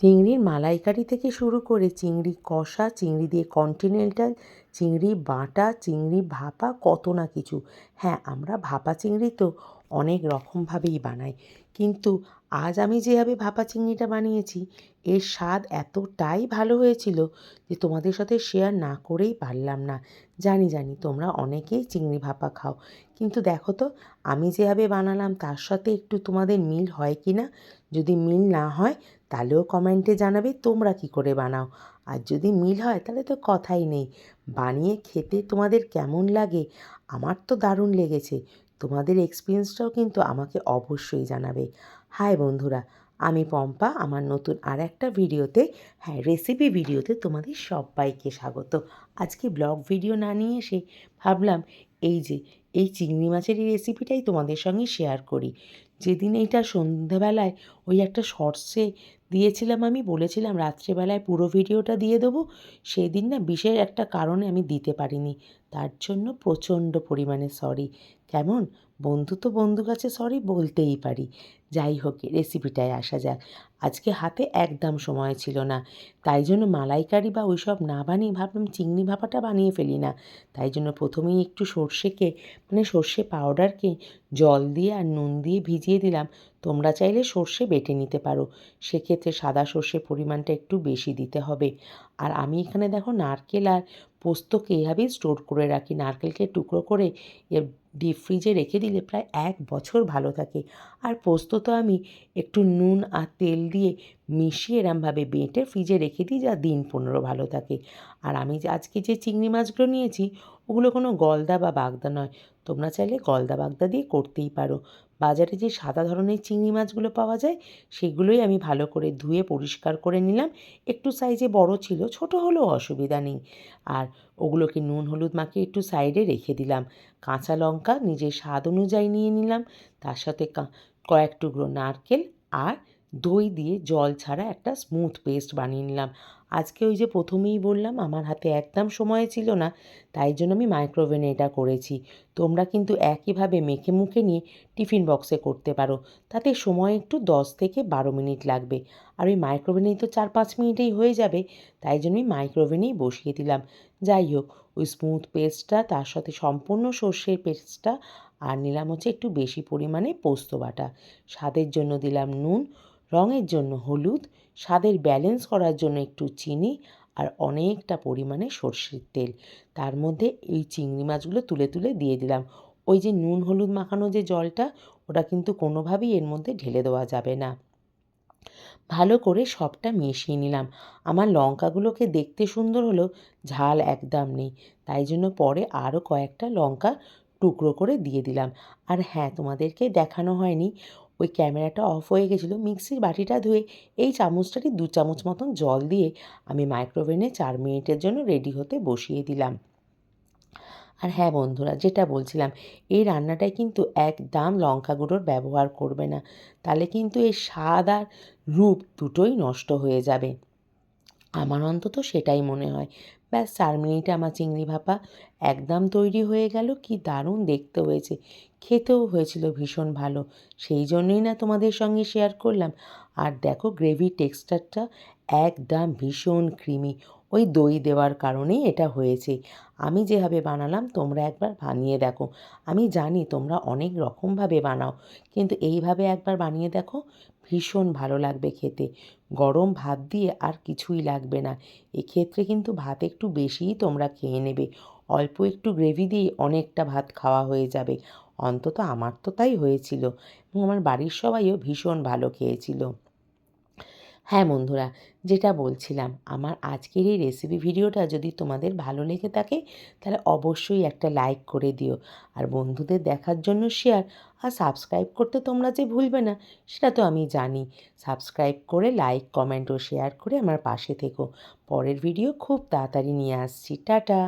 চিংড়ির মালাইকারি থেকে শুরু করে চিংড়ি কষা, চিংড়ি দিয়ে কন্টিনেন্টাল চিংড়ি বাটা, চিংড়ি ভাপা, কত না কিছু। হ্যাঁ আমরা ভাপা চিংড়ি তো অনেক রকমভাবেই বানাই। কিন্তু আজ আমি যেভাবে ভাপা চিংড়িটা বানিয়েছি, এর স্বাদ এতটাই ভালো হয়েছিল যে তোমাদের সাথে শেয়ার না করেই পারলাম না। জানি জানি, তোমরা অনেকেই চিংড়ি ভাপা খাও। কিন্তু দেখো তো, আমি যেভাবে বানালাম, তার সাথে একটু তোমাদের মিল হয় কি না যদি মিল না হয় তাহলেও কমেন্টে জানাবে তোমরা কি করে বানাও। আর যদি মিল হয় তাহলে তো কথাই নেই। বানিয়ে খেতে তোমাদের কেমন লাগে? আমার তো দারুণ লেগেছে। তোমাদের এক্সপিরিয়েন্সটাও কিন্তু আমাকে অবশ্যই জানাবে। হাই বন্ধুরা আমি পম্পা, আমার নতুন আর একটা ভিডিওতে হ্যাঁ রেসিপি ভিডিওতে তোমাদের সবাইকে স্বাগত। আজকে ব্লগ ভিডিও না নিয়ে এসে ভাবলাম, এই যে, এই চিংড়ি মাছের এই রেসিপিটাই তোমাদের সঙ্গে শেয়ার করি। যেদিন এইটা সন্ধ্যেবেলায় ওই একটা শর্টসে দিয়েছিলাম আমি, বলেছিলাম রাত্রেবেলায় পুরো ভিডিওটা দিয়ে দেবো সেই দিন না বিশেষ একটা কারণে আমি দিতে পারিনি। তার জন্য প্রচণ্ড পরিমাণে সরি কেমন? বন্ধু তো বন্ধু কাছে সরি বলতেই পারি। যাই হোক রেসিপিটায় আসা যাক। আজকে হাতে একদম সময় ছিল না। তাই জন্য মালাইকারি বা ওইসব না বানিয়ে ভাবলাম চিংড়ি ভাপাটা বানিয়ে ফেলি না। তাই জন্য প্রথমেই একটু সর্ষেকে মানে সর্ষে পাউডারকে জল দিয়ে আর নুন দিয়ে ভিজিয়ে দিলাম। তোমরা চাইলে সর্ষে বেটে নিতে পারো। সেক্ষেত্রে সাদা সর্ষের পরিমাণটা একটু বেশি দিতে হবে। আর আমি এখানে দেখো নারকেল আর পোস্তকে এভাবেই স্টোর করে রাখি। নারকেলকে টুকরো করে ডিপ ফ্রিজে রেখে দিলে প্রায় এক বছর ভালো থাকে। আর পোস্ত তো আমি একটু নুন আর তেল দিয়ে মিশিয়ে এরমভাবে বেঁটে ফ্রিজে রেখে দিই যা দিন পনেরো ভালো থাকে। আর আমি আজকে যে চিংড়ি মাছগুলো নিয়েছি, ওগুলো কোনো গলদা বা বাগদা নয়। তোমরা চাইলে গলদা বাগদা দিয়ে করতেই পারো। বাজারে যে সাদা ধরনের চিংড়ি মাছগুলো পাওয়া যায়, সেগুলোই আমি ভালো করে ধুয়ে পরিষ্কার করে নিলাম। একটু সাইজে বড় ছিল, ছোট হলেও অসুবিধা নেই। আর ওগুলোকে নুন হলুদ মাখিয়ে একটু সাইডে রেখে দিলাম। কাঁচা লঙ্কা নিজের স্বাদ অনুযায়ী নিয়ে নিলাম। তার সাথে কয়েক টুকরো নারকেল আর দই দিয়ে জল ছাড়া একটা স্মুথ পেস্ট বানিয়ে নিলাম। আজকে ওই যে প্রথমেই বললাম, আমার হাতে একদম সময় ছিল না, তাই জন্য আমি মাইক্রোওভেনে এটা করেছি। তোমরা কিন্তু একইভাবে মেখে মুখে নিয়ে টিফিন বক্সে করতে পারো, তাতে সময় একটু দশ থেকে বারো মিনিট লাগবে। আর ওই মাইক্রোওভেনেই তো চার পাঁচ মিনিটেই হয়ে যাবে, তাই জন্যই মাইক্রোওভেনেই বসিয়ে দিলাম। যাই হোক, ওই স্মুথ পেস্টটা তার সাথে সম্পূর্ণ সর্ষের পেস্টটা আর নিলাম হচ্ছে একটু বেশি পরিমাণে পোস্ত বাটা। স্বাদের জন্য দিলাম নুন রঙের জন্য হলুদ, স্বাদের ব্যালেন্স করার জন্য একটু চিনি আর অনেকটা পরিমাণে সর্ষের তেল। তার মধ্যে এই চিংড়ি মাছগুলো তুলে তুলে দিয়ে দিলাম। ওই যে নুন হলুদ মাখানো যে জলটা, ওটা কিন্তু কোনোভাবেই এর মধ্যে ঢেলে দেওয়া যাবে না। ভালো করে সবটা মিশিয়ে নিলাম। আমার লঙ্কাগুলোকে দেখতে সুন্দর হলেও ঝাল একদম নেই। তাই জন্য পরে আরও কয়েকটা লঙ্কা টুকরো করে দিয়ে দিলাম। আর হ্যাঁ তোমাদেরকে দেখানো হয়নি ওই ক্যামেরাটা অফ হয়ে গেছিল। মিক্সির বাটিটা ধুয়ে এই চামচটাটি দু চামচ মতন জল দিয়ে আমি মাইক্রোওভেনে চার মিনিটের জন্য রেডি হতে বসিয়ে দিলাম। আর হ্যাঁ বন্ধুরা, যেটা বলছিলাম, এই রান্নাটায় কিন্তু একদম লঙ্কা গুঁড়োর ব্যবহার করবে না। তাহলে কিন্তু এই স্বাদ আর রূপ দুটোই নষ্ট হয়ে যাবে। আমার অন্তত সেটাই মনে হয়। ব্যাস চার মিনিটে আমার চিংড়ি ভাপা একদম তৈরি হয়ে গেল, কি দারুণ দেখতে হয়েছে। খেতেও হয়েছিল ভীষণ ভালো, সেই জন্যই না তোমাদের সঙ্গে শেয়ার করলাম। আর দেখো গ্রেভি টেক্সচারটা একদম ভীষণ ক্রিমি ওই দই দেওয়ার কারণেই এটা হয়েছে। আমি যেভাবে বানালাম, তোমরা একবার বানিয়ে দেখো। আমি জানি তোমরা অনেক রকমভাবে বানাও, কিন্তু এইভাবে একবার বানিয়ে দেখো, ভীষণ ভালো লাগবে খেতে। গরম ভাত দিয়ে আর কিছুই লাগবে না। এক্ষেত্রে কিন্তু ভাত একটু বেশিই তোমরা খেয়ে নেবে। অল্প একটু গ্রেভি দিয়ে অনেকটা ভাত খাওয়া হয়ে যাবে। অন্তত আমার তো তাই হয়েছিল। এবং আমার বাড়ির সবাইও ভীষণ ভালো খেয়েছিল। হ্যাঁ বন্ধুরা, যেটা বলছিলাম, আমার আজকের এই রেসিপি ভিডিওটা যদি তোমাদের ভালো লেগে থাকে, তাহলে অবশ্যই একটা লাইক করে দিও। আর বন্ধুদের দেখার জন্য শেয়ার আর সাবস্ক্রাইব করতে তোমরা যে ভুলবে না, সেটা তো আমি জানি। সাবস্ক্রাইব করে লাইক কমেন্ট ও শেয়ার করে আমার পাশে থেকো। পরের ভিডিও খুব তাড়াতাড়ি নিয়ে আসছি। টাটা!